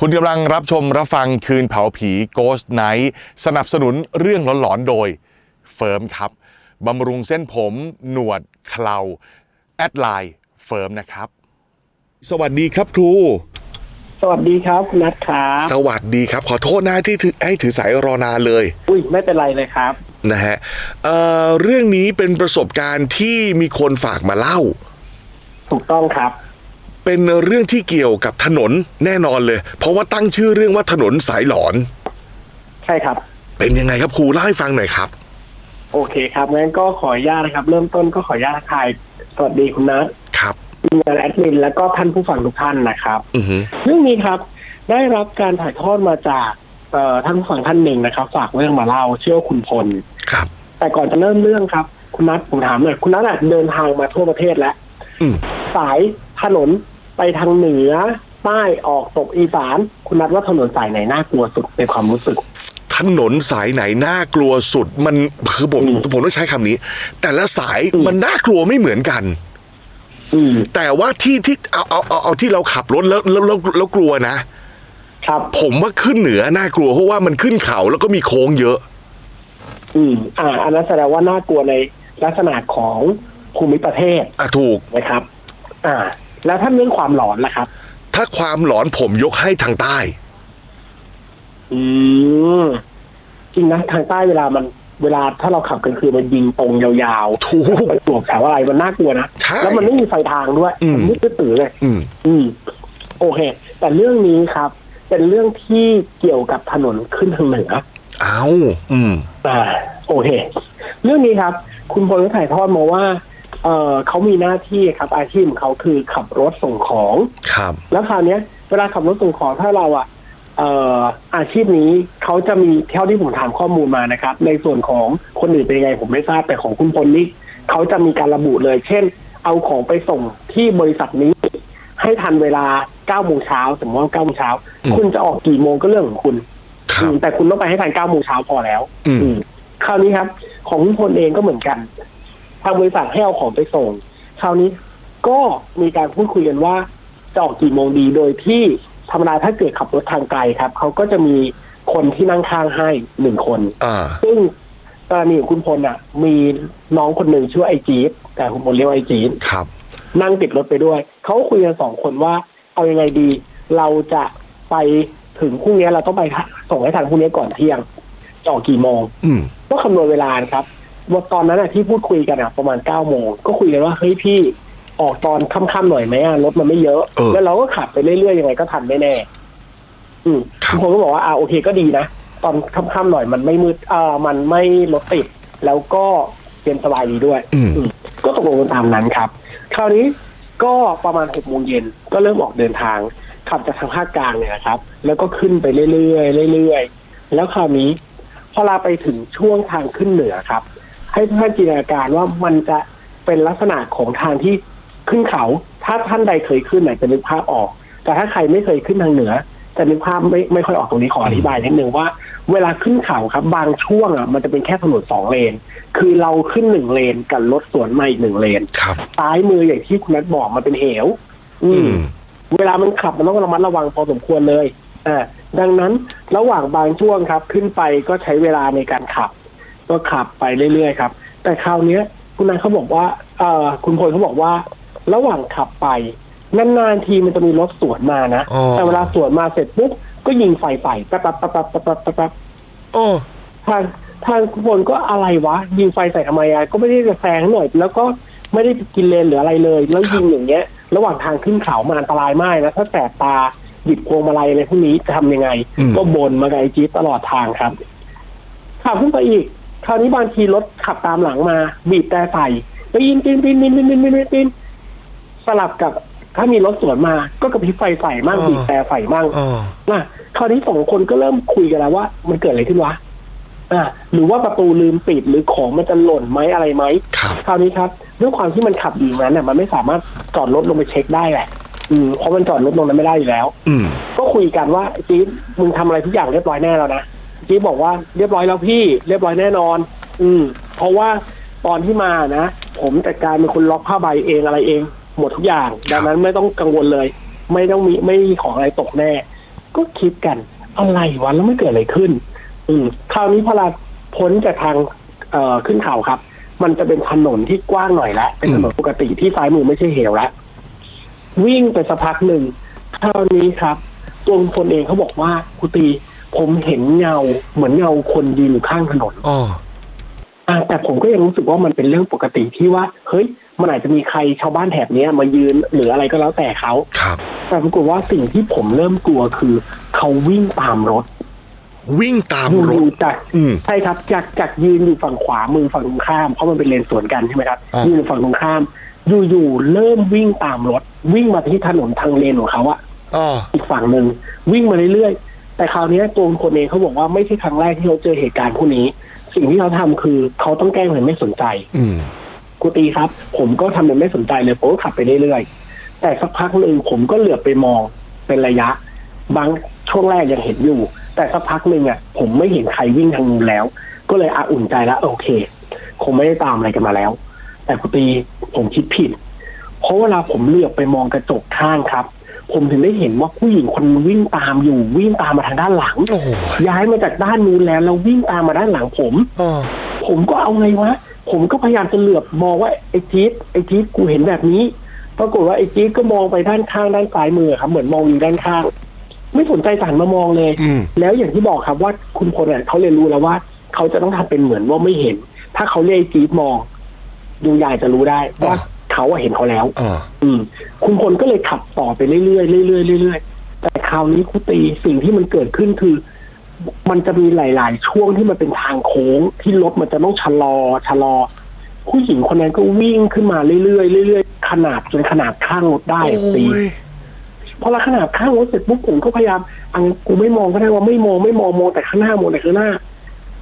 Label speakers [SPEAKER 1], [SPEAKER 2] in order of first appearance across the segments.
[SPEAKER 1] คุณกำลังรับชมรับฟังคืนเผาผี Ghost Night สนับสนุนเรื่องหลอนๆโดยเฟิร์มครับบำรุงเส้นผม หนวดเคราแอดไลน์เฟิร์มนะครับ สวัสดีครับครู
[SPEAKER 2] สวัสดีครับคุณนัทครับ
[SPEAKER 1] สวัสดีครับ ขอโทษนะที่ถือให้ถือสายรอนานเลย
[SPEAKER 2] อุ้ยไม่เป็นไรเลยครับ
[SPEAKER 1] นะฮะเอ่อเรื่องนี้เป็นประสบการณ์ที่มีคนฝากมาเล่า
[SPEAKER 2] ถูกต้องครับ
[SPEAKER 1] เป็นเรื่องที่เกี่ยวกับถนนแน่นอนเลย เพราะว่าตั้งชื่อเรื่องว่าถนนสายหลอน
[SPEAKER 2] ใช่ครับ
[SPEAKER 1] เป็นยังไงครับครูเล่าให้ฟังหน่อยครับ
[SPEAKER 2] โอเคครับงั้นก็ขออนุญาตนะครับ เริ่มต้นก็ขออนุญาตถ่ายสวัสดีคุณนัท
[SPEAKER 1] ครับ
[SPEAKER 2] ทีมงานแอดมินแล้วก็ท่านผู้ฟังทุกท่านนะครับ
[SPEAKER 1] อือหือ
[SPEAKER 2] เรื่องนี้ครับ ได้รับการถ่ายทอดมาจากเอ่อท่านผู้ฟังท่านหนึ่งนะครับ ฝากเรื่องมาเล่าเชื่อว่าคุณพล
[SPEAKER 1] ครับ
[SPEAKER 2] แต่ก่อนจะเริ่มเรื่องครับ คุณนัทผมถามหน่อยคุณนัทอะเดินทางมาทั่วประเทศแล้ว
[SPEAKER 1] อืม
[SPEAKER 2] สายถนน ไปทางเหนือใต้ออกตกอีสาน คุณนัทว่าถนนสายไหนน่ากลัวสุดในความรู้สึก
[SPEAKER 1] ถนนสายไหนน่ากลัวสุดมันคือผม
[SPEAKER 2] อืม
[SPEAKER 1] ผมต้องใช้คำนี้ แต่ละสาย
[SPEAKER 2] อืม
[SPEAKER 1] มันน่ากลัวไม่เหมือนกัน
[SPEAKER 2] อืม
[SPEAKER 1] แต่ว่าที่ที่เอาเอาเอาเอาที่เราขับรถแล้วแล้วแล้วแล้วกลัวนะ
[SPEAKER 2] ครับ
[SPEAKER 1] ผมว่าขึ้นเหนือน่ากลัวเพราะว่ามันขึ้นเขาแล้วก็มีโค้งเยอะ
[SPEAKER 2] อืม อ่า อันนั้นแสดงว่าน่ากลัวในลักษณะของภูมิประเทศ
[SPEAKER 1] อะถูก
[SPEAKER 2] นะครับ อ่า แล้วถ้าเรื่องความหลอนล่ะครับ
[SPEAKER 1] ถ้าความหลอนผมยกให้ทางใต้
[SPEAKER 2] อืมจริงนะทางใต้เวลามันเวลาถ้าเราขับกลางคืนมันยิงตรงยาว
[SPEAKER 1] ถูก
[SPEAKER 2] ๆไปตรวจแถวอะไรมันน่ากลัวนะ
[SPEAKER 1] ใช่
[SPEAKER 2] แล้วมันไม่มีไฟทางด้วย
[SPEAKER 1] อืม
[SPEAKER 2] มันมืดตื้อๆเลย
[SPEAKER 1] อืม
[SPEAKER 2] อืม โอเค แต่เรื่องนี้ครับ เป็นเรื่องที่เกี่ยวกับถนนขึ้นทางเหนือ
[SPEAKER 1] เอาอืม
[SPEAKER 2] อ่าโอเค เรื่องนี้ครับ คุณพลก็ถ่ายทอดมาว่า เออเขามีหน้าที่ครับอาชีพของเขาคือขับรถส่งของ
[SPEAKER 1] ครับ
[SPEAKER 2] แล้วคราวเนี้ยเวลาขับรถส่งของถ้าเราอะเอ่ออาชีพนี้เขาจะมีเท่าที่ผมถามข้อมูลมานะครับ ในส่วนของคนอื่นเป็นยังไงผมไม่ทราบแต่ของคุณพลนี่เขาจะมีการระบุเลย เช่น เอาของไปส่งที่บริษัทนี้ ให้ทันเวลา9โมงเช้าสมมติว่า9โมงเช้า
[SPEAKER 1] อืม
[SPEAKER 2] คุณจะออกกี่โมงก็เรื่องของคุณ
[SPEAKER 1] ครั
[SPEAKER 2] อื
[SPEAKER 1] บ
[SPEAKER 2] มแต่คุณต้องไปให้ทัน9โมงเช้าพอแล้ว
[SPEAKER 1] อืม
[SPEAKER 2] อืมคราวนี้ครับ ของคุณพลเองก็เหมือนกัน ทางบริษัทให้เอาของไปส่ง คราวนี้ก็มีการพูดคุยกันว่าจะออกกี่โมงดีโดยที่ธรรมดาถ้าเกิดขับรถทางไกลครับเขาก็จะมีคนที่นั่งข้างให้หนึ่งคน
[SPEAKER 1] อ่า
[SPEAKER 2] ซึ่งกรณีของคุณพลอะ มีน้องคนหนึ่งชื่อว่าไอจีดแต่คุณพลเรียกว่าไอจีด
[SPEAKER 1] ครับ
[SPEAKER 2] นั่งติดรถไปด้วย เขาก็คุยกันสองคนว่า เอายังไงดี เราจะไปถึงพรุ่งนี้เราต้องไปส่งให้ทันพรุ่งนี้ก่อนเที่ยงจะออกกี่โมง
[SPEAKER 1] อืม
[SPEAKER 2] ก็คำนวณเวลานะครับ ว่าตอนนั้นอะที่พูดคุยกันอะประมาณเก้าโมงก็คุยกันว่าเฮ้ยพี่ออกตอนค่ำๆหน่อยไหมอะรถมันไม่เยอะ
[SPEAKER 1] เออ
[SPEAKER 2] แล้วเราก็ขับไปเรื่อยๆยังไงก็ทันแน่ๆอืม
[SPEAKER 1] ครับ
[SPEAKER 2] ทุกคนก็บอกว่าอ่าโอเคก็ดีนะ ตอนค่ำๆหน่อยมันไม่มืดอ่ามันไม่รถติด แล้วก็เย็นสบายดีด้วย
[SPEAKER 1] อืม
[SPEAKER 2] อืมก็ตกลงกันตามนั้นครับ คราวนี้ก็ประมาณหกโมงเย็นก็เริ่มออกเดินทาง ขับจากทางภาคกลางเนี่ยนะครับ แล้วก็ขึ้นไปเรื่อยๆเรื่อยๆแล้วคราวนี้ พอเราไปถึงช่วงทางขึ้นเหนือครับ ให้ท่านจินตนาการว่ามันจะเป็นลักษณะของทางที่ขึ้นเขา ถ้าท่านใดเคยขึ้นไหนจะนึกภาพออก แต่ถ้าใครไม่เคยขึ้นทางเหนือจะนึกภาพไม่ไม่ค่อยออกตรงนี้ขออธิบายนิดนึงว่า เวลาขึ้นเขาครับ บางช่วงอะมันจะเป็นแค่ถนนสองเลน คือเราขึ้นหนึ่งเลนกับรถสวนมาอีกหนึ่งเลน
[SPEAKER 1] ครับ
[SPEAKER 2] ซ้ายมืออย่างที่คุณนัทบอกมันเป็นเหว อื
[SPEAKER 1] อื
[SPEAKER 2] ม
[SPEAKER 1] ม
[SPEAKER 2] เวลามันขับมันต้องระมัดระวังพอสมควรเลยอ่าดังนั้นระหว่างบางช่วงครับ ขึ้นไปก็ใช้เวลาในการขับ ก็ขับไปเรื่อยๆครับ แต่คราวเนี้ยคุณนายเขาบอกว่าเอ่อคุณพลเขาบอกว่า ระหว่างขับไปนานๆทีมันจะมีรถสวนมานะ
[SPEAKER 1] อ๋อ
[SPEAKER 2] แต่เวลาสวนมาเสร็จปุ๊บก็ยิงไฟใส่แป๊บๆๆๆๆๆๆ
[SPEAKER 1] โอ้
[SPEAKER 2] ทางทางคุณพลก็อะไรวะ ยิงไฟใส่ทำไมอะก็ไม่ได้จะแซงหน่อย แล้วก็ไม่ได้กินเลนหรืออะไรเลย แล้วยิงอย่างเงี้ย ระหว่างทางขึ้นเขามันอันตรายมากนะถ้าแสบตาหยิบพวงมาลัยอะไรพวกนี้จะทำยังไง
[SPEAKER 1] อืม
[SPEAKER 2] ก็บ่นมาไกบไอ้จี๊ดตลอดทางครับขับขึ้นไปอีก คราวนี้บางทีรถขับตามหลังมาบีบแต่ใส่ไปยินปีนปีนปีนปีนปีนปีนปีนปีนสลับกับถ้ามีรถสวนมาก็กระพริบไฟใส่มั่ง
[SPEAKER 1] อ๋อ
[SPEAKER 2] บีบแต่ใส่มั่ง
[SPEAKER 1] อ๋อ
[SPEAKER 2] นะคราวนี้สองคนก็เริ่มคุยกันแล้วว่า มันเกิดอะไรขึ้นวะอ่าหรือว่าประตูลืมปิดหรือของมันจะหล่นไหมอะไรไหม
[SPEAKER 1] ครับ
[SPEAKER 2] คราวนี้ครับด้วยความที่มันขับอยู่อย่างนั้นน่ะมันไม่สามารถจอดรถลงไปเช็คได้แหละอืมเพราะมันจอดรถลงนั้นไม่ได้อยู่แล้ว
[SPEAKER 1] อืม
[SPEAKER 2] ก็คุยกันว่าจี๊ดมึงทำอะไรทุกอย่างเรียบร้อยแน่แล้วนะ จี๊ดบอกว่าเรียบร้อยแล้วพี่ เรียบร้อยแน่นอน อืม เพราะว่าตอนที่มานะผมจัดการเป็นคนล็อกผ้าใบเองอะไรเอง หมดทุกอย่าง ดังนั้นไม่ต้องกังวลเลย ไม่ต้องมีไม่มีของอะไรตกแน่ ก็คิดกันอะไรวะแล้วไม่เกิดอะไรขึ้น อืม คราวนี้พอเราพ้นจากทางเอ่อขึ้นเขาครับ มันจะเป็นถนนที่กว้างหน่อยละเป็นถนนปกติที่ซ้ายมือไม่ใช่เหวละวิ่งไปสักพักหนึ่งคราวนี้ครับตัวลุงพลเองเขาบอกว่าครูตี ผมเห็นเงาเหมือนเงาคนยืนอยู่ข้างถนน
[SPEAKER 1] อ๋อ
[SPEAKER 2] อ่าแต่ผมก็ยังรู้สึกว่ามันเป็นเรื่องปกติที่ว่า เฮ้ย มันอาจจะมีใครชาวบ้านแถบเนี้ยมายืนหรืออะไรก็แล้วแต่เขา
[SPEAKER 1] ครับ
[SPEAKER 2] แต่ปรากฏว่าสิ่งที่ผมเริ่มกลัวคือ เขาวิ่งตามรถ
[SPEAKER 1] วิ่งตามร
[SPEAKER 2] อยู่
[SPEAKER 1] ถ
[SPEAKER 2] ๆจาก
[SPEAKER 1] อืม
[SPEAKER 2] ใช่ครับจากจากยืนอยู่ฝั่งขวามือฝั่งตรงข้ามเพราะมันเป็นเลนสวนกันใช่ไหมครับ
[SPEAKER 1] อ่ายื
[SPEAKER 2] ยืนอยู่ฝั่งตรงข้าม อยู่ๆเริ่มวิ่งตามรถ วิ่งมาที่ถนนทางเลนของเขาอะ
[SPEAKER 1] อ๋อ
[SPEAKER 2] อีกฝั่งหนึ่งวิ่งมาเรื่อยๆ แต่คราวนี้ตัวคนเองเขาบอกว่าไม่ใช่ครั้งแรกที่เขาเจอเหตุการณ์พวกนี้ สิ่งที่เขาทำคือเขาต้องแกล้งเหมือนไม่สนใจ
[SPEAKER 1] อืม
[SPEAKER 2] กูตีครับ ผมก็ทำเป็นไม่สนใจเลยผมก็ขับไปเรื่อยๆแต่สักพักหนึ่งผมก็เหลือบไปมองเป็นระยะ บางช่วงแรกยังเห็นอยู่ แต่สักพักหนึ่งอะ ผมไม่เห็นใครวิ่งทางนู้นแล้ว ก็เลยอาอุ่นใจแล้วโอเค คงไม่ได้ตามอะไรกันมาแล้ว แต่กูตีผมคิดผิด เพราะเวลาผมเหลือบไปมองกระจกข้างครับ ผมถึงได้เห็นว่าผู้หญิงคนนึงวิ่งตามอยู่วิ่งตามมาทางด้านหลัง
[SPEAKER 1] โอ้โห
[SPEAKER 2] ย้ายมาจากด้านนู้นแล้วแล้ววิ่งตามมาด้านหลังผม
[SPEAKER 1] อ๋อ
[SPEAKER 2] ผมก็เอาไงวะผมก็พยายามจะเหลือบมองว่าไอ้จี๊ดไอ้จี๊ดกูเห็นแบบนี้ปรากฏว่าไอ้จี๊ดก็มองไปด้านข้างด้านซ้ายมือครับเหมือนมองอยู่ด้านข้าง ไม่สนใจสันมามองเลย
[SPEAKER 1] อืม
[SPEAKER 2] แล้วอย่างที่บอกครับว่าคุณพลเนี่ยเขาเรียนรู้แล้วว่า เขาจะต้องทำเป็นเหมือนว่าไม่เห็น ถ้าเขาเรียกไอ้จี๊ดมองดูยายจะรู้ได้ว่า เขาอะเห็นเขาแล้ว
[SPEAKER 1] อ๋อ
[SPEAKER 2] อืม คุณพลก็เลยขับต่อไปเรื่อยๆเรื่อยๆเรื่อยๆแต่คราวนี้คุตีสิ่งที่มันเกิดขึ้นคือ มันจะมีหลาย ๆ ช่วงที่มันเป็นทางโค้งที่รถมันจะต้องชะลอชะลอ ผู้หญิงคนนั้นก็วิ่งขึ้นมาเรื่อยๆเรื่อยๆขนาดจนขนาดข้างรถได้อะตี
[SPEAKER 1] โอ้ย
[SPEAKER 2] พอเราขนาดข้างรถเสร็จปุ๊บผมก็พยายามอังกูไม่มองก็ได้ว่าไม่มองไม่มองมองแต่ข้างหน้ามองแต่ข้างหน้า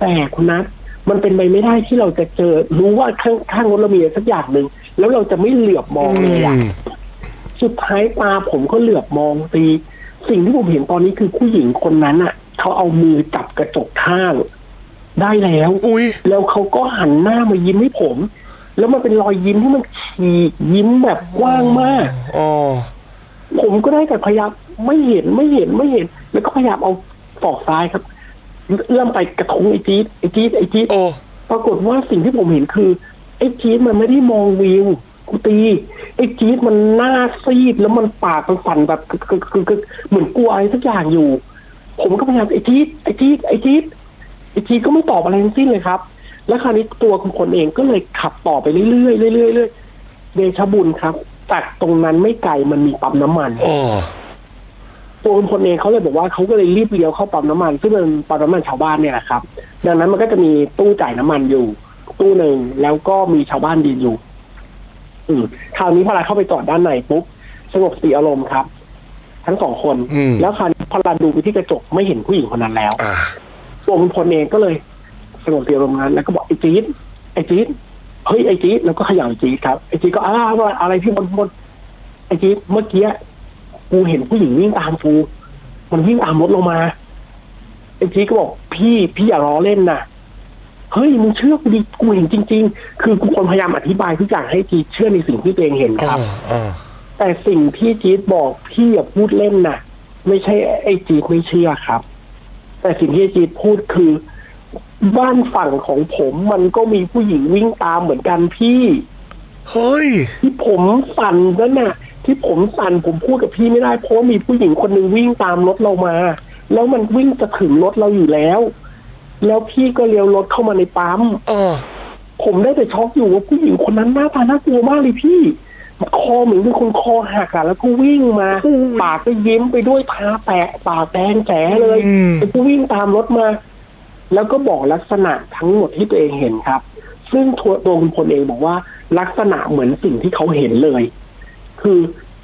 [SPEAKER 2] แต่คุณนัทมันเป็นไปไม่ได้ที่เราจะเจอรู้ว่าข้างข้างรถเรามีอะไรสักอย่างหนึ่ง แล้วเราจะไม่เหลือบมองเลยอะ
[SPEAKER 1] อืม
[SPEAKER 2] สุดท้ายตาผมก็เหลือบมองตีสิ่งที่ผมเห็นตอนนี้คือผู้หญิงคนนั้นอะเขาเอามือจับกระจกข้าง ได้แล้ว
[SPEAKER 1] อุ้ย
[SPEAKER 2] แล้วเขาก็หันหน้ามายิ้มให้ผม แล้วมันเป็นรอยยิ้มที่มันฉีกยิ้มแบบกว้างมาก
[SPEAKER 1] อ๋อ
[SPEAKER 2] ผมก็ได้แต่พยายามไม่เห็นไม่เห็นไม่เห็น แล้วก็พยายามเอาศอกซ้ายครับเอื้อมไปกระทุ้งไอ้จี๊ดไอ้จี๊ดไอ้จี๊ด
[SPEAKER 1] โอ้
[SPEAKER 2] ปรากฏว่าสิ่งที่ผมเห็นคือไอ้จี๊ดมันไม่ได้มองวิวกูตีไอ้จี๊ดมันหน้าซีดแล้วมันปากมันสั่นแบบกึกกึกกึกกึกเหมือนกลัวอะไรสักอย่างอยู่ ผมก็พยายามไอ้จี๊ดไอ้จี๊ดไอ้จี๊ดไอ้จี๊ดก็ไม่ตอบอะไรทั้งสิ้นเลยครับ แล้วคราวนี้ตัวคุณคนเองก็เลยขับต่อไปเรื่อยๆเรื่อยๆเรื่อยๆเดชะบุญครับจากตรงนั้นไม่ไกลมันมีปั๊มน้ำมัน
[SPEAKER 1] อ๋อ
[SPEAKER 2] ตัวคุณพลเองเขาเลยบอกว่าเขาก็เลยรีบเลี้ยวเข้าปั๊มน้ำมันซึ่งเป็นปั๊มน้ำมันชาวบ้านเนี่ยแหละครับ ดังนั้นมันก็จะมีตู้จ่ายน้ำมันอยู่ ตู้หนึ่งแล้วก็มีชาวบ้านยืนอยู่ อืมคราวนี้พอเราเข้าไปจอดด้านในปุ๊บสงบสติอารมณ์ครับ ทั้งสองคน
[SPEAKER 1] อืม
[SPEAKER 2] แล้วคราวนี้พอเราดูไปที่กระจกไม่เห็นผู้หญิงคนนั้นแล้ว
[SPEAKER 1] อ่า
[SPEAKER 2] ตัวคุณพลเองก็เลยสงบสติอารมณ์นั้นแล้วก็บอกไอ้จี๊ดไอ้จี๊ดเฮ้ยไอ้จี๊ดแล้วก็เขย่าไอ้จี๊ดครับไอ้จี๊ดก็อ้าวว่าอะไรที่บนบนไอ้จี๊ดเมื่อกี้กูเห็นผู้หญิงวิ่งตามกูมันวิ่งตามรถลงมาไอ้จี๊ดก็บอกพี่พี่อย่าล้อเล่นนะ เฮ้ยมึงเชื่อกูดิกูเห็นจริง ๆ คือกูคนพยายามอธิบายทุกอย่างให้จี๊ดเชื่อในสิ่งที่ตัวเองเห็น
[SPEAKER 1] อ๋
[SPEAKER 2] ค
[SPEAKER 1] อ
[SPEAKER 2] รับ
[SPEAKER 1] อ๋อ
[SPEAKER 2] แต่สิ่งที่จี๊ดบอกพี่อย่าพูดเล่นนะไม่ใช่ไอ้จี๊ดไม่เชื่อครับ แต่สิ่งที่ไอ้จี๊ดพูดคือ บ้านฝั่งของผมมันก็มีผู้หญิงวิ่งตามเหมือนกันพี่
[SPEAKER 1] เฮ้ย
[SPEAKER 2] ที่ผมสั่นนั่นน่ะ ที่ผมสั่นผมพูดกับพี่ไม่ได้เพราะว่ามีผู้หญิงคนหนึ่งวิ่งตามรถเรามา แล้วมันวิ่งจะถึงรถเราอยู่แล้ว แล้วพี่ก็เลี้ยวรถเข้ามาในปั๊ม
[SPEAKER 1] อ๋อ
[SPEAKER 2] ผมได้แต่ช็อกอยู่ว่าผู้หญิงคนนั้นหน้าตาน่ากลัวมากเลยพี่ คอเหมือนเป็นคนคอหักอะแล้วก็วิ่งมาปากก็ยิ้มไปด้วยตาแปะปากแดงแจ๋เลย
[SPEAKER 1] อืม
[SPEAKER 2] แล้วก็วิ่งตามรถมา แล้วก็บอกลักษณะทั้งหมดที่ตัวเองเห็นครับ ซึ่งตัวตัวคุณพลเองบอกว่าลักษณะเหมือนสิ่งที่เขาเห็นเลย คือ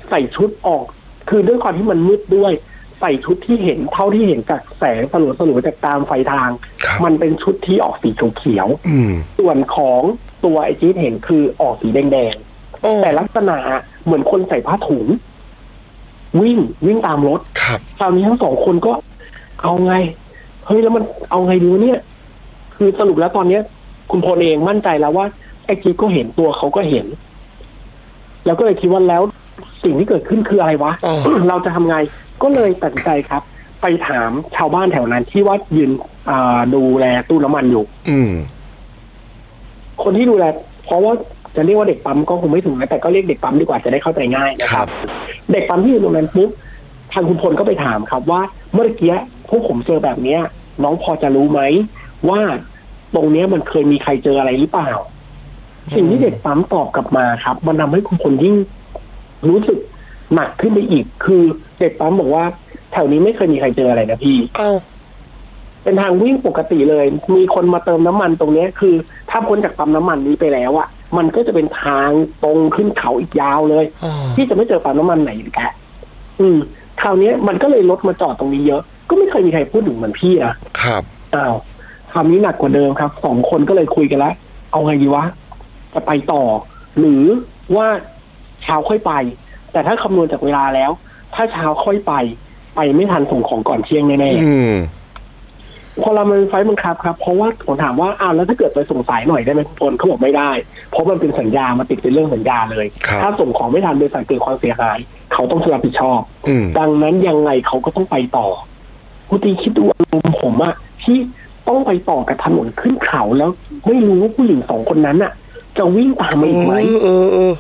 [SPEAKER 2] ใส่ชุดออก คือด้วยความที่มันมืดด้วย ใส่ชุดที่เห็นเท่าที่เห็นจากแสงสลัวสลัวๆจากตามไฟทาง
[SPEAKER 1] ครับ
[SPEAKER 2] มันเป็นชุดที่ออกสีเขียวๆ
[SPEAKER 1] อืม
[SPEAKER 2] ส่วนของตัวไอจี๊ดเห็นคือออกสีแดง
[SPEAKER 1] โอ้
[SPEAKER 2] ๆแต่ลักษณะเหมือนคนใส่ผ้าถุง วิ่งวิ่งตามรถ
[SPEAKER 1] ครับ
[SPEAKER 2] คราวนี้ทั้งสองคนก็เอาไง เฮ้ยแล้วมันเอาไงดีวะเนี่ย คือสรุปแล้วตอนเนี้ย คุณพลเองมั่นใจแล้วว่าไอจี๊ดก็เห็นตัวเขาก็เห็น แล้วก็เลยคิดว่าแล้ว สิ่งที่เกิดขึ้นคืออะไรวะ
[SPEAKER 1] อ๋อ
[SPEAKER 2] เราจะทำไงก็เลยตัดสินใจครับ ไปถามชาวบ้านแถวนั้นที่ว่ายืนอ่าดูแลตู้น้ำมันอยู่
[SPEAKER 1] อืม
[SPEAKER 2] คนที่ดูแลเพราะว่าจะเรียกว่าเด็กปั๊มก็คงไม่ถูกนะแต่ก็เรียกเด็กปั๊มดีกว่าจะได้เข้าใจง่ายนะค
[SPEAKER 1] ครั
[SPEAKER 2] รับ
[SPEAKER 1] บ
[SPEAKER 2] เด็กปั๊มที่อยู่ตรงนั้นปุ๊บทางคุณพลก็ไปถามครับว่าเมื่อกี้พวกผมเจอแบบเนี้ย น้องพอจะรู้ไหมว่าตรงเนี้ยมันเคยมีใครเจออะไรหรือเปล่า สิ่งที่เด็กปั๊มตอบกลับมาครับ มันทำให้คุณพลยิ่ง รู้สึกหนักขึ้นไปอีก คือเด็กปั๊มบอกว่า แถวนี้ไม่เคยมีใครเจออะไรนะพี่
[SPEAKER 1] เอ้า
[SPEAKER 2] เป็นทางวิ่งปกติเลย มีคนมาเติมน้ำมันตรงเนี้ยคือ ถ้าพ้นจากปั๊มน้ำมันนี้ไปแล้วอะมันก็จะเป็นทางตรงขึ้นเขาอีกยาวเลย
[SPEAKER 1] อ๋อ
[SPEAKER 2] ที่จะไม่เจอปั๊มน้ำมันไหนอีกแกะอืม คราวเนี้ยมันก็เลยรถมาจอดตรงนี้เยอะ ก็ไม่เคยมีใครพูดถึงเหมือนพี่นะครับ อ้าวคราวนี้หนักกว่าเดิมครับสองคนก็เลยคุยกันแล้วเอาไงดีวะ จะไปต่อ หรือว่า เช้าค่อยไป แต่ถ้าคำนวณจากเวลาแล้ว ถ้าเช้าค่อยไป ไปไม่ทันส่งของก่อนเที่ยงแน่ๆ
[SPEAKER 1] อืม
[SPEAKER 2] พอเรามันไฟล์บังคับครับ เพราะว่าผมถามว่าอ้าวแล้วถ้าเกิดไปส่งสายหน่อยได้ไหมทุกคนเขาบอกไม่ได้ เพราะมันเป็นสัญญามาติดเป็นเรื่องสัญญาเลย
[SPEAKER 1] ครับ
[SPEAKER 2] ถ้าส่งของไม่ทันบริษัทเกิดความเสียหาย เขาต้องรับผิดชอบ
[SPEAKER 1] อืม
[SPEAKER 2] ดังนั้นยังไงเขาก็ต้องไปต่อคุณตีคิดดูอารมณ์ผมอะที่ต้องไปต่อกับถนนขึ้นเขาแล้ว ไม่รู้ว่าผู้หญิงสองคนนั้นอะจะวิ่งตามมาอีกไหม
[SPEAKER 1] เออเออ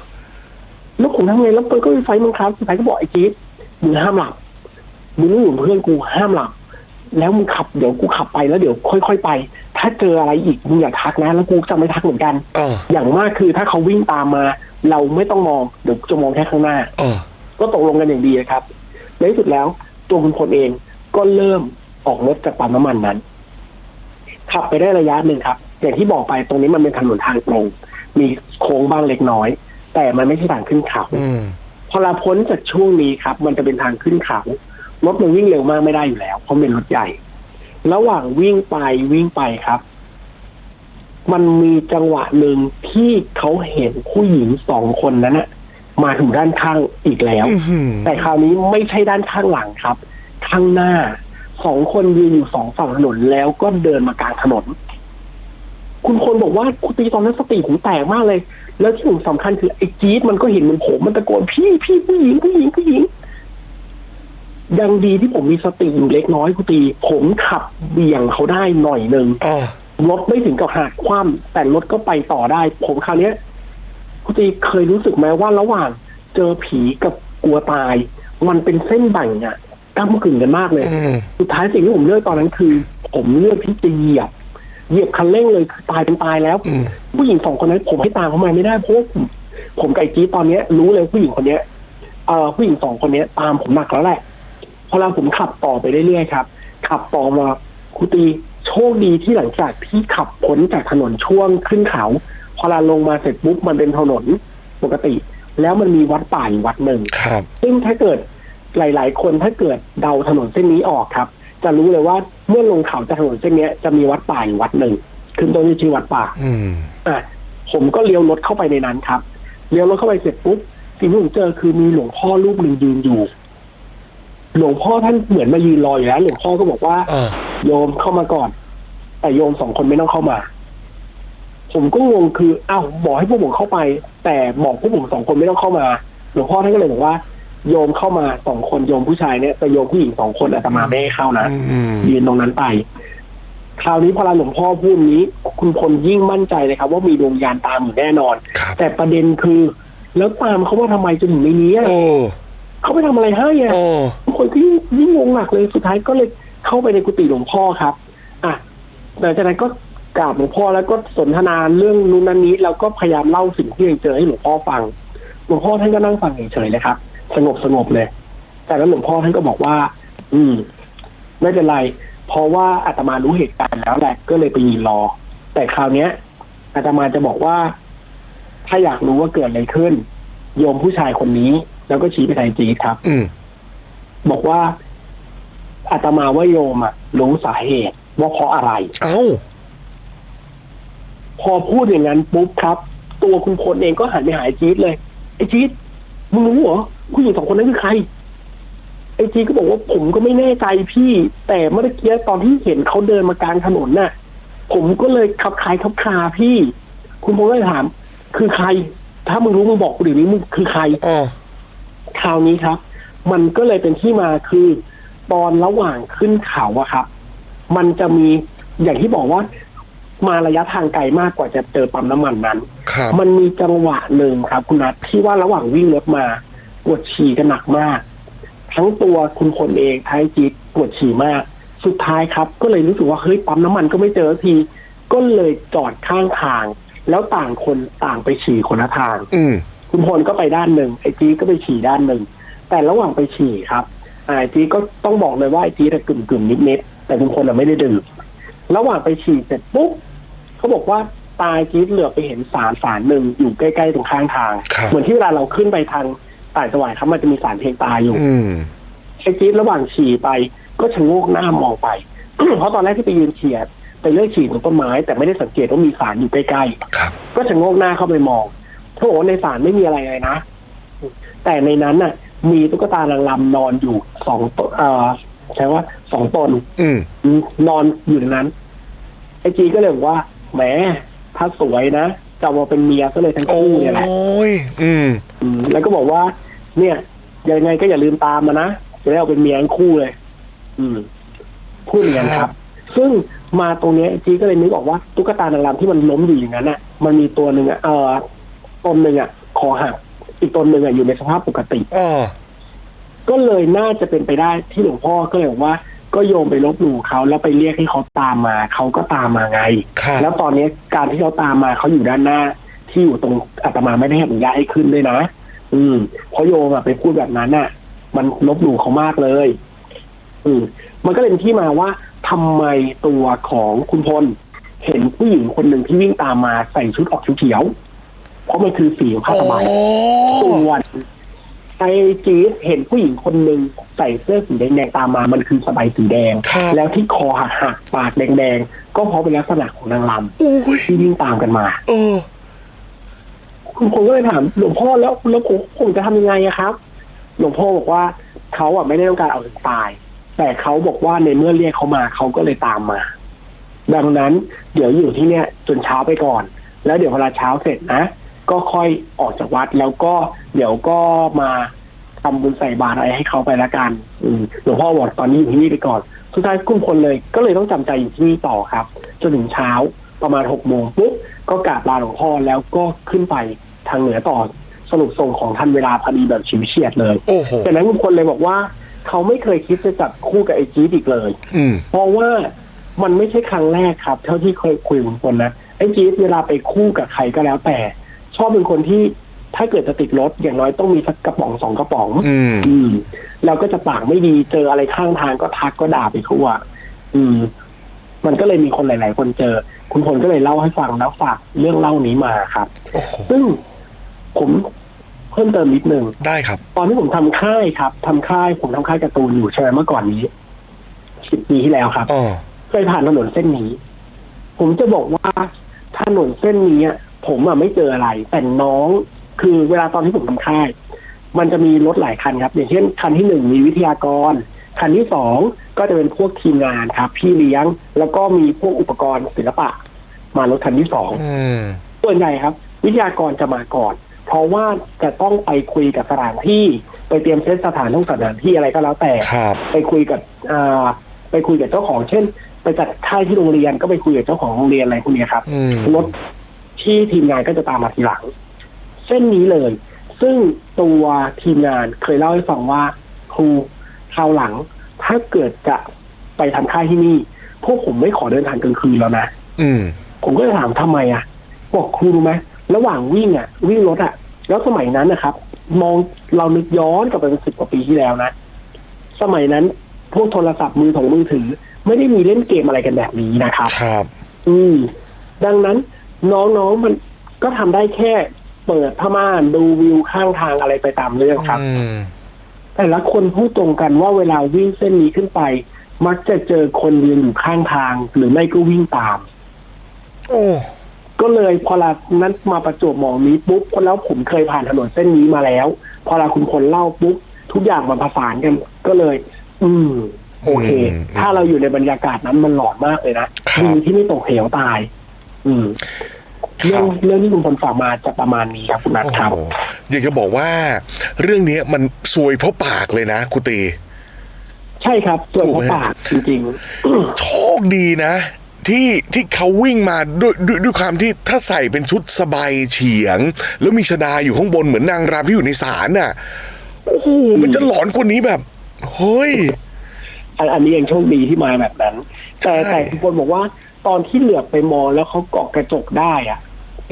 [SPEAKER 2] แล้วผมทำไงแล้วเปิดก็มีไฟบังคับสุดท้ายก็บอกไอ้จี๊ดมึงห้ามหลับมึงต้องอยู่กับเพื่อนกูห้ามหลับแล้วมึงขับเดี๋ยวกูขับไปแล้วเดี๋ยวค่อยๆไป ถ้าเจออะไรอีกมึงอย่าทักนะแล้วกูจะไม่ทักเหมือนกัน
[SPEAKER 1] อ๋อ
[SPEAKER 2] อย่างมากคือถ้าเขาวิ่งตามมา เราไม่ต้องมองเดี๋ยวจะมองแค่ข้างหน้า
[SPEAKER 1] อ๋อ
[SPEAKER 2] ก็ตกลงกันอย่างดีนะครับในที่สุดแล้ว ตัวคุณพลเองก็เริ่มออกรถจากปั๊มน้ำมันนั้น ขับไปได้ระยะหนึ่งครับ อย่างที่บอกไปตรงนี้มันเป็นถนนทางตรง มีโค้งบ้างเล็กน้อย แต่มันไม่ใช่ทางขึ้นเขา
[SPEAKER 1] อืม
[SPEAKER 2] พอเราพ้นจากช่วงนี้ครับ มันจะเป็นทางขึ้นเขารถมันวิ่งเร็วมากไม่ได้อยู่แล้วเพราะมันเป็นรถใหญ่ ระหว่างวิ่งไปวิ่งไปครับ มันมีจังหวะหนึ่งที่เขาเห็นผู้หญิงสองคนนั้นนะมาถึงด้านข้างอีกแล้ว
[SPEAKER 1] อื้อหือ
[SPEAKER 2] แต่คราวนี้ไม่ใช่ด้านข้างหลังครับ ข้างหน้าสองคนยืนอยู่สองฝั่งถนนแล้วก็เดินมากลางถนน คุณคนบอกว่าคุณตีตอนนั้นสติผมแตกมากเลย แล้วที่ผมสำคัญคือไอ้จี๊ดมันก็เห็นเหมือนผมมันตะโกนพี่พี่ผู้หญิงผู้หญิงผู้หญิงยังดีที่ผมมีสติอยู่เล็กน้อยคุณตี ผมขับเบี่ยงเขาได้หน่อยหนึ่ง
[SPEAKER 1] อ๋อ
[SPEAKER 2] รถไม่ถึงกับหักคว่ำแต่รถก็ไปต่อได้ ผมคราวเนี้ยคุณตีเคยรู้สึกไหมว่าระหว่าง เจอผีกับกลัวตาย มันเป็นเส้นแบ่งอะก้ามกึ่งกันมากเลย
[SPEAKER 1] อืม
[SPEAKER 2] สุดท้ายสิ่งที่ผมเลือกตอนนั้นคือ ผมเลือกที่จะเหยียบ เหยียบคันเร่งเลยคือตายเป็นตายแล้ว
[SPEAKER 1] อืม
[SPEAKER 2] ผู้หญิงสองคนนั้น ผมให้ตามเขามาไม่ได้เพราะว่าผมผมไก่จีดตอนเนี้ย รู้เลยผู้หญิงคนเนี้ยเอ่อผู้หญิงสองคนเนี้ย ตามผมหนักแล้วแหละพอเราผมขับต่อไปเรื่อยๆครับ ขับต่อมาคุตีโชคดีที่หลังจากที่ขับพ้นจากถนนช่วงขึ้นเขา พอเราลงมาเสร็จปุ๊บมันเป็นถนนปกติ แล้วมันมีวัดป่าอยู่วัดหนึ่ง
[SPEAKER 1] ครับ
[SPEAKER 2] ซึ่งถ้าเกิดหลาย ๆ คนถ้าเกิดเดาถนนเส้นนี้ออกครับ จะรู้เลยว่าเมื่อลงเขาจากถนนเส้นเนี้ยจะมีวัดป่าอยู่วัดหนึ่งขึ้นต้นด้วยชื่อวัดป่า
[SPEAKER 1] อืม
[SPEAKER 2] อะผมก็เลี้ยวรถเข้าไปในนั้นครับเลี้ยวรถเข้าไปเสร็จปุ๊บสิ่งที่ผมเจอคือมีหลวงพ่อรูปหนึ่งยืนอยู่ หลวงพ่อท่านเหมือนมายืนรออยู่แล้วหลวงพ่อก็บอกว่า
[SPEAKER 1] อ๋อ
[SPEAKER 2] โยมเข้ามาก่อน แต่โยมสองคนไม่ต้องเข้ามา ผมก็งงคืออ้าวบอกให้พวกผมเข้าไป แต่บอกพวกผมสองคนไม่ต้องเข้ามา หลวงพ่อท่านก็เลยบอกว่า โยมเข้ามาสองคนโยมผู้ชายเนี่ยแต่โยมผู้หญิงสองคนอาตมาไม่ให้เข้านะ
[SPEAKER 1] อืม
[SPEAKER 2] ยืนตรงนั้นไป คราวนี้พอหลวงพ่อพูดนี้ คุณพลยิ่งมั่นใจเลยครับ ว่ามีดวงวิญญาณตามอยู่แน่นอน
[SPEAKER 1] ครับ
[SPEAKER 2] แต่ประเด็นคือ แล้วตามเขาว่าทำไมจนถึงในนี้อะ
[SPEAKER 1] โอ้
[SPEAKER 2] เขาไปทำอะไรให้อะ
[SPEAKER 1] โอ้
[SPEAKER 2] ทุกคนก็ยิ่งยิ่งงงหนักเลยสุดท้ายก็เลยเข้าไปในกุฏิหลวงพ่อครับ อะหลังจากนั้นก็กราบหลวงพ่อแล้วก็สนทนาเรื่องนู้นนั้นนี้ แล้วก็พยายามเล่าสิ่งที่ยังเจอให้หลวงพ่อฟัง หลวงพ่อท่านก็นั่งฟังเฉยๆเลยครับ สงบสงบเลยแต่แล้วหลวงพ่อท่านก็บอกว่า อืม ไม่เป็นไร เพราะว่าอาตมารู้เหตุการณ์แล้วแหละ ก็เลยไปยืนรอ แต่คราวเนี้ยอาตมาจะบอกว่า ถ้าอยากรู้ว่าเกิดอะไรขึ้น โยมผู้ชายคนนี้ แล้วก็ชี้ไปทางจีดครับ
[SPEAKER 1] อืม
[SPEAKER 2] บอกว่าอาตมาว่าโยมอะรู้สาเหตุว่าเพราะอะไร
[SPEAKER 1] เอ้า
[SPEAKER 2] พอพูดอย่างนั้นปุ๊บครับ ตัวคุณพลเองก็หันไปหาไอ้จี๊ดเลย ไอ้จี๊ด มึงรู้เหรอผู้หญิงสองคนนั้นคือใครไอ้จี๊ดก็บอกว่าผมก็ไม่แน่ใจพี่ แต่เมื่อกี้ตอนที่เห็นเขาเดินมากลางถนนน่ะ ผมก็เลยขับคายขับคาพี่ คุณพลก็เลยถาม คือใคร ถ้ามึงรู้มึงบอกกูเดี๋ยวนี้มึงคือใคร
[SPEAKER 1] อ๋อ
[SPEAKER 2] คราวนี้ครับ มันก็เลยเป็นที่มาคือ ตอนระหว่างขึ้นเขาอะครับ มันจะมีอย่างที่บอกว่า มาระยะทางไกลมากกว่าจะเจอปั๊มน้ำมันนั้น
[SPEAKER 1] ครับ
[SPEAKER 2] มันมีจังหวะหนึ่งครับ คุณนัทที่ว่าระหว่างวิ่งรถมาปวดฉี่กันหนักมาก ทั้งตัวคุณคนเองท้ายจีตปวดฉี่มาก สุดท้ายครับ ก็เลยรู้สึกว่าเฮ้ยปั๊มน้ำมันก็ไม่เจอสักที ก็เลยจอดข้างทาง แล้วต่างคนต่างไปฉี่คนละทาง
[SPEAKER 1] อืม
[SPEAKER 2] คุณพลก็ไปด้านหนึ่งไอจีดก็ไปฉี่ด้านหนึ่งแต่ระหว่างไปฉี่ครับอ่าไอจีดก็ต้องบอกเลยว่าไอจีดกึ่มกึ่มๆนิดนิดๆแต่คุณพลน่ะไม่ได้ดื่มระหว่างไปฉี่เสร็จปุ๊บเขาบอกว่า ตาไอจีดเหลือบไปเห็นสารสารหนึ่งอยู่ใกล้ๆตรงข้างทาง
[SPEAKER 1] ครับ
[SPEAKER 2] เหมือนที่เวลาเราขึ้นไปทางต่างจังหวัดครับมันจะมีสารเพลงตาอยู่
[SPEAKER 1] อืม
[SPEAKER 2] ไอจีดระหว่างฉี่ไปก็ชะโงกหน้ามองไป เพราะตอนแรกที่ไปยืนเฉียดไปเลือกฉี่ตรงต้นไม้ แต่ไม่ได้สังเกตว่ามีสารอยู่ใกล้ๆ
[SPEAKER 1] ครับ
[SPEAKER 2] ก็ชะโงกหน้าเข้าไปมองเขาบอกว่าในศาลไม่มีอะไรเลยนะ แต่ในนั้นน่ะ มีตุ๊กตานางรำนอนอยู่สองตนเอ่อใช่ว่าสองตน
[SPEAKER 1] อืม
[SPEAKER 2] อืมนอนอยู่ในนั้น ไอจีก็เลยบอกว่าแหม ถ้าสวยนะจะเอามาเป็นเมียซะเลยทั้ง
[SPEAKER 1] โอ้
[SPEAKER 2] คู่เนี่ยแหละ
[SPEAKER 1] ยอืม
[SPEAKER 2] อืมแล้วก็บอกว่า เนี่ยยังไงก็อย่าลืมตามมานะจะได้เอาเป็นเมียทั้งคู่เลย อืมพูดอย่างนั้นครับ ซึ่งมาตรงเนี้ยไอ้จีก็เลยนึกออกว่าตุ๊กตานางรำที่มันล้มอยู่อย่างนั้นอะ มันมีตัวหนึ่งอะเออตนหนึ่งอะคอหักอีกตนหนึ่งอะอยู่ในสภาพปกติ
[SPEAKER 1] อ๋อ
[SPEAKER 2] ก็เลยน่าจะเป็นไปได้ที่หลวงพ่อก็เลยบอกว่า ก็โยมไปลบหลู่เขาแล้วไปเรียกให้เขาตามมาเขาก็ตามมาไง
[SPEAKER 1] ครับ
[SPEAKER 2] แล้วตอนนี้การที่เขาตามมาเขาอยู่ด้านหน้า ที่อยู่ตรงอาตมาไม่ได้ให้อนุญาตให้ขึ้นด้วยนะอืมเพราะโยมอะไปพูดแบบนั้นน่ะมันลบหลู่เขามากเลย อืม มันก็เลยเป็นที่มาว่าทำไมตัวของคุณพล เห็นผู้หญิงคนหนึ่งที่วิ่งตามมาใส่ชุดออกเขียวๆเพราะมันคือสีของผ้าสบาย
[SPEAKER 1] อ๋อ
[SPEAKER 2] ส่วน ไอจีดเห็นผู้หญิงคนหนึ่งใส่เสื้อสีแดงๆตามมา มันคือสบายสีแดง
[SPEAKER 1] ครับ
[SPEAKER 2] แล้วที่คอหักหักๆปากแดงๆ ก็เพราะเป็นลักษณะของนางล
[SPEAKER 1] โอ้ยำ
[SPEAKER 2] ที่วิ่งตามกันมา
[SPEAKER 1] เออ
[SPEAKER 2] คุณคงก็เลยถามหลวงพ่อแล้วแล้วผมผมจะทำยังไงอะครับ หลวงพ่อบอกว่าเขาอะไม่ได้ต้องการเอาถึงตาย แต่เขาบอกว่าในเมื่อเรียกเขามาเขาก็เลยตามมา ดังนั้นเดี๋ยวอยู่ที่เนี่ยจนเช้าไปก่อน แล้วเดี๋ยวเวลาเช้าเสร็จนะ ก็ค่อยออกจากวัดแล้วก็เดี๋ยวก็มา ทำบุญใส่บาตรอะไรให้เขาไปละกันอืมหลวงพ่อบอกตอนนี้อยู่ที่นี่ไปก่อน สุดท้ายคุณคนเลยก็เลยต้องจำใจอยู่ที่นี่ต่อครับ จนถึงเช้าประมาณหกโมงปุ๊บก็กราบลาหลวงพ่อแล้วก็ขึ้นไปทางเหนือต่อสรุปส่งของท่านเวลาพอดีแบบฉิวเฉียดเลย
[SPEAKER 1] โอ้โห
[SPEAKER 2] จากนั้นคุณคนเลยบอกว่า เขาไม่เคยคิดจะจับคู่กับไอจีดอีกเลย
[SPEAKER 1] อืม
[SPEAKER 2] เพราะว่ามันไม่ใช่ครั้งแรกครับ เท่าที่เคยคุยกับคนนะไอ้จี๊ดเวลาไปคู่กับใครก็แล้วแต่ ชอบเป็นคนที่ ถ้าเกิดจะติดรถอย่างน้อยต้องมีสักกระป๋องสองกระป๋อง
[SPEAKER 1] อืม
[SPEAKER 2] อืมเราก็จะปากไม่ดีเจออะไรข้างทางก็ทักก็ด่าไปทั่ว อืม มันก็เลยมีคนหลาย ๆ คนเจอ คุณพลก็เลยเล่าให้ฟังแล้วฝากเรื่องเล่านี้มาครับ
[SPEAKER 1] โอ้โห
[SPEAKER 2] ซึ่งผมเพิ่มเติมนิดนึง
[SPEAKER 1] ได้ครับ
[SPEAKER 2] ตอนที่ผมทำค่ายครับทำค่ายผมทำค่ายการ์ตูนอยู่ใช่ไหมเมื่อก่อนนี้สิบปีที่แล้วครับ
[SPEAKER 1] อ๋อ
[SPEAKER 2] เคยผ่านถนนเส้นนี้ ผมจะบอกว่าถนนเส้นนี้อะผมอะไม่เจออะไร แต่น้อง คือเวลาตอนที่ผมทำค่าย มันจะมีรถหลายคันครับ อย่างเช่นคันที่หนึ่งมีวิทยากร คันที่สองก็จะเป็นพวกทีมงานครับ พี่เลี้ยงแล้วก็มีพวกอุปกรณ์ศิลปะ มารถคันที่สอง
[SPEAKER 1] อืม
[SPEAKER 2] ส่วนใหญ่ครับ วิทยากรจะมาก่อน เพราะว่าจะต้องไปคุยกับสถานที่ ไปเตรียมเซตสถานที่สถานที่อะไรก็แล้วแต่
[SPEAKER 1] ครับ
[SPEAKER 2] ไปคุยกับอ่าไปคุยกับเจ้าของเช่น ไปจัดค่ายที่โรงเรียนก็ไปคุยกับเจ้าของโรงเรียนอะไรพวกเนี้ยครับ
[SPEAKER 1] อืม
[SPEAKER 2] รถที่ทีมงานก็จะตามมาทีหลัง เส้นนี้เลย ซึ่งตัวทีมงานเคยเล่าให้ฟังว่าครูคราวหลัง ถ้าเกิดจะไปทำค่ายที่นี่ พวกผมไม่ขอเดินทางกลางคืนแล้วนะ
[SPEAKER 1] อืม
[SPEAKER 2] ผมก็เลยถามทำไมอะ บอกครูรู้ไหมระหว่างวิ่งอะ วิ่งรถอะ แล้วสมัยนั้นนะครับ มองเรานึกย้อนกลับไปเป็นสิบกว่าปีที่แล้วนะสมัยนั้นพวกโทรศัพท์มือถงมือถือ ไม่ได้มีเล่นเกมอะไรกันแบบนี้นะครับ
[SPEAKER 1] ครับ
[SPEAKER 2] อืม ดังนั้นน้องๆมันก็ทำได้แค่ เปิดผ้าม่านดูวิวข้างทางอะไรไปตามเรื่องครับ
[SPEAKER 1] อืม
[SPEAKER 2] แต่ละคนพูดตรงกันว่าเวลาวิ่งเส้นนี้ขึ้นไป มักจะเจอคนยืนอยู่ข้างทาง หรือไม่ก็วิ่งตาม
[SPEAKER 1] โอ้
[SPEAKER 2] ก็เลยพอเรานั้นมาประจวบหมองนี้ปุ๊บแล้วผมเคยผ่านถนนเส้นนี้มาแล้ว พอเราคุณคนเล่าปุ๊บทุกอย่างมันผสานกัน ก็เลย อืม โอเค
[SPEAKER 1] อืม
[SPEAKER 2] ถ้าเราอยู่ในบรรยากาศนั้นมันหลอนมากเลยนะครับ ดีที่ไม่ตกเหวตาย อืม
[SPEAKER 1] ค
[SPEAKER 2] เรื่
[SPEAKER 1] รั
[SPEAKER 2] อง
[SPEAKER 1] บ
[SPEAKER 2] เรื่องที่คุณพลฝากมาจะประมาณนี้ครับคุณนัท
[SPEAKER 1] โอ้
[SPEAKER 2] ครับ
[SPEAKER 1] โหอยากจะบอกว่าเรื่องนี้มันซวยเพราะปากเลยนะครูตี
[SPEAKER 2] ใช่ครับส่วน
[SPEAKER 1] ถูก
[SPEAKER 2] เขา
[SPEAKER 1] ไหม
[SPEAKER 2] ปากจริงๆ
[SPEAKER 1] โชคดีนะที่ที่เขาวิ่งมาด้วยด้วยด้วยความที่ถ้าใส่เป็นชุดสบายเฉียง แล้วมีชดาอยู่ข้างบนเหมือนนางรำที่อยู่ในศาลน่ะ โอ้โหมันจะหลอนกว่านี้แบบเฮ้ย
[SPEAKER 2] อันอันนี้ยังโชคดีที่มาแบบนั้น แต่
[SPEAKER 1] ใช่
[SPEAKER 2] แต่คุณพลบอกว่าตอนที่เหลือบไปมองแล้วเขาเกาะกระจกได้อะ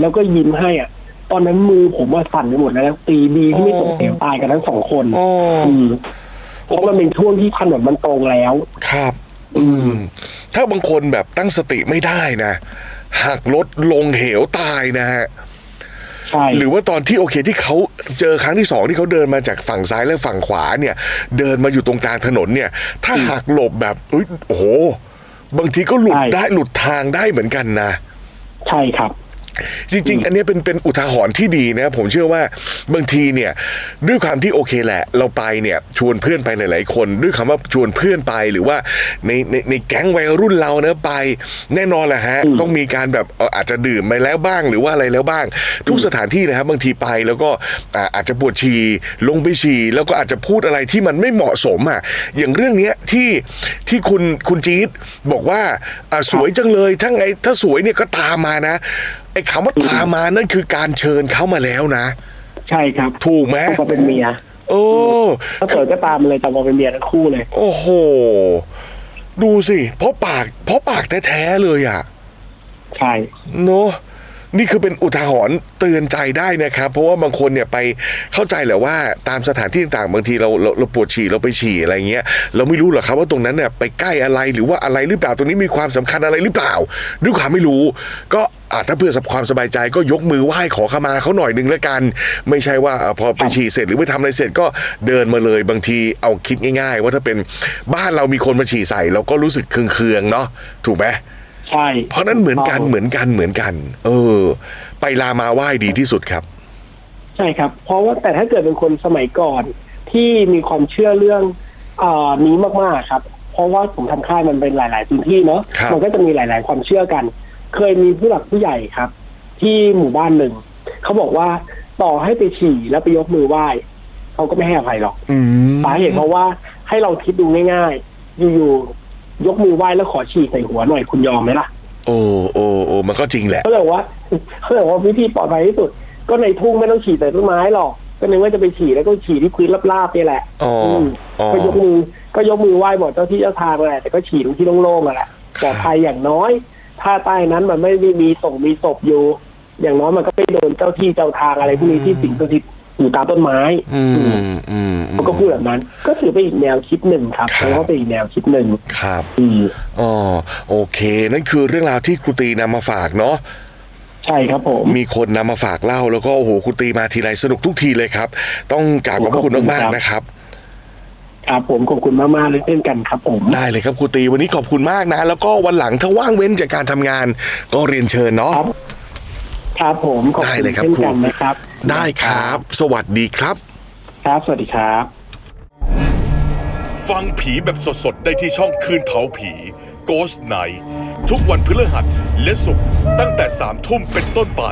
[SPEAKER 2] แล้วก็ยิ้มให้อะ ตอนนั้นมือผมว่าสั่นไปหมดแล้ว ตีดีที่ไม่ตกเหวตายกันทั้งสองคน
[SPEAKER 1] อ๋อ
[SPEAKER 2] อืมเพราะมันเป็นช่วงที่ถนนมันตรงแล้ว
[SPEAKER 1] ครับ อืม ถ้าบางคนแบบตั้งสติไม่ได้นะหักรถลงเหวตายนะฮะ
[SPEAKER 2] ใช่
[SPEAKER 1] หรือว่าตอนที่โอเคที่เขาเจอครั้งที่สองที่เขาเดินมาจากฝั่งซ้ายและฝั่งขวาเนี่ย เดินมาอยู่ตรงกลางถนนเนี่ย ถ้าหักหลบแบบอุ๊ยโอ้โห บางทีก็หลุดได้หลุดทางได้เหมือนกันนะ
[SPEAKER 2] ใช่ครับ
[SPEAKER 1] จริง ๆ อันเนี้ยเป็นเป็นอุทาหรณ์ที่ดีนะผมเชื่อว่าบางทีเนี่ยด้วยความที่โอเคแหละ เราไปเนี่ยชวนเพื่อนไปหลายๆคน ด้วยคำว่าชวนเพื่อนไปหรือว่าในในในแก๊งวัยรุ่นเราเนะไป แน่นอนแหละฮะ
[SPEAKER 2] อืม
[SPEAKER 1] ต้องมีการแบบเอ่ออาจจะดื่มไปแล้วบ้างหรือว่าอะไรแล้วบ้าง ทุกสถานที่นะครับบางทีไปแล้วก็อ่าอาจจะปวดฉี่ลงไปฉี่แล้วก็อาจจะพูดอะไรที่มันไม่เหมาะสมอะอย่างเรื่องเนี้ยที่ที่คุณคุณจี๊ดบอกว่าอ่าสวยจังเลยถ้าไงถ้าสวยเนี่ยก็ตามมานะไอ้คำว่าตามมานั่นคือการเชิญเขามาแล้วนะ
[SPEAKER 2] ใช่ครับ
[SPEAKER 1] ถูกไหม
[SPEAKER 2] เขาเป็นเมีย
[SPEAKER 1] โอ้
[SPEAKER 2] ถ้าเกิดก็ตามมาเลยแต่มาเป็นเมียทั้งคู่เลย
[SPEAKER 1] โอ้โห ดูสิ เพราะปาก เพราะปากแท้ๆเลยอะ
[SPEAKER 2] ใช่
[SPEAKER 1] เนอะ นี่คือเป็นอุทาหรณ์เตือนใจได้นะครับ เพราะว่าบางคนเนี่ยไปเข้าใจแหละว่าตามสถานที่ต่างๆบางทีเราเราเราปวดฉี่เราไปฉี่อะไรเงี้ยเราไม่รู้หรอกครับว่าตรงนั้นเนี่ยไปใกล้อะไรหรือว่าอะไรหรือเปล่าตรงนี้มีความสำคัญอะไรหรือเปล่า ด้วยความไม่รู้ ก็อาถ้าเพื่อความสบายใจก็ยกมือไหว้ขอขมาเขาหน่อยนึงแล้วกัน ไม่ใช่ว่าพอไปฉี่เสร็จหรือไปทำอะไรเสร็จก็เดินมาเลยบางทีเอาคิดง่าย ๆ ว่าถ้าเป็นบ้านเรามีคนมาฉี่ใส่เราก็รู้สึกเคืองๆเนาะถูกไหม
[SPEAKER 2] ใช่
[SPEAKER 1] เพราะนั้นเหมือนกันเหมือนกันเหมือนกัน เออ ไปลามาไหว้ดีที่สุดครับ
[SPEAKER 2] ใช่ครับ เพราะว่าแต่ถ้าเกิดเป็นคนสมัยก่อน ที่มีความเชื่อเรื่องเอ่อนี้มากๆครับ เพราะว่าผมทำค่ายมันเป็นหลาย ๆ พื้นที่เนาะ
[SPEAKER 1] ครับ
[SPEAKER 2] มันก็จะมีหลาย ๆ ความเชื่อกัน เคยมีผู้หลักผู้ใหญ่ครับ ที่หมู่บ้านหนึ่งเขาบอกว่าต่อให้ไปฉี่แล้วไปยกมือไหว้เขาก็ไม่ให้อภัยหรอก
[SPEAKER 1] อืม
[SPEAKER 2] สาเหตุเพราะว่าให้เราคิดดูง่าย ๆ อยู่ๆ ยกมือไหว้แล้วขอฉี่ใส่หัวหน่อยคุณยอมไหมล่ะ
[SPEAKER 1] โอ้โอ้โอ้มันก็จริงแหละ
[SPEAKER 2] เขาเลยว่าเขาเลยว่าวิธีปลอดภัยที่สุด ก็ในทุ่งไม่ต้องฉี่ใส่ต้นไม้หรอก ก็นึกว่าจะไปฉี่แล้วก็ฉี่ที่พื้นราบๆนี่แหละ
[SPEAKER 1] อ๋อ
[SPEAKER 2] ม
[SPEAKER 1] อ๋อ
[SPEAKER 2] ก็ยกมือก็ยกมือไหว้บอกเจ้าที่เจ้าทางแหละแต่ก็ฉี่ตรงที่โล่งๆอะแหละปลอดภัยอย่างน้อย ถ้าใต้นั้นมันไม่ได้มีส่งมีศพอยู่ อย่างน้อยมันก็ไม่โดนเจ้าที่เจ้าทางอะไรพวกนี้ที่สิงสถิต อยู่ตามต้นไม้
[SPEAKER 1] อืม
[SPEAKER 2] อืม
[SPEAKER 1] อืม
[SPEAKER 2] เขาก็พูดแบบนั้น ก็ถือเป็นอีกแนวคิดหนึ่งครับ
[SPEAKER 1] ครับ
[SPEAKER 2] แล้วก็เป็นอีกแนวคิดหนึ่ง
[SPEAKER 1] ครับ
[SPEAKER 2] อืม
[SPEAKER 1] อ๋อโอเค นั่นคือเรื่องราวที่ครูตีนำมาฝากเนาะ
[SPEAKER 2] ใช่ครับผม
[SPEAKER 1] มีคนนำมาฝากเล่าแล้วก็โอ้โหครูตีมาทีไรสนุกทุกทีเลยครับ ต้องกราบขอบพระคุณมากๆนะครับ
[SPEAKER 2] ครับผมขอบคุณมากๆเลยเช่นกันครับผม
[SPEAKER 1] ได้เลยครับครูตีวันนี้ขอบคุณมากนะ แล้วก็วันหลังถ้าว่างเว้นจากการทำงาน ก็เรียนเชิญเนาะ
[SPEAKER 2] ครับครับผมขอบ
[SPEAKER 1] ได้
[SPEAKER 2] คุณ
[SPEAKER 1] เลยครับ
[SPEAKER 2] เช่น
[SPEAKER 1] ครู
[SPEAKER 2] กันนะครับ
[SPEAKER 1] ได้ครับ สวัสดีครับ
[SPEAKER 2] ครับ สวัสดีครับ
[SPEAKER 1] ฟังผีแบบสดๆ ได้ที่ช่องคืนเผาผี Ghost Night ทุกวันพฤหัสและศุกร์ตั้งแต่สามทุ่มเป็นต้นไป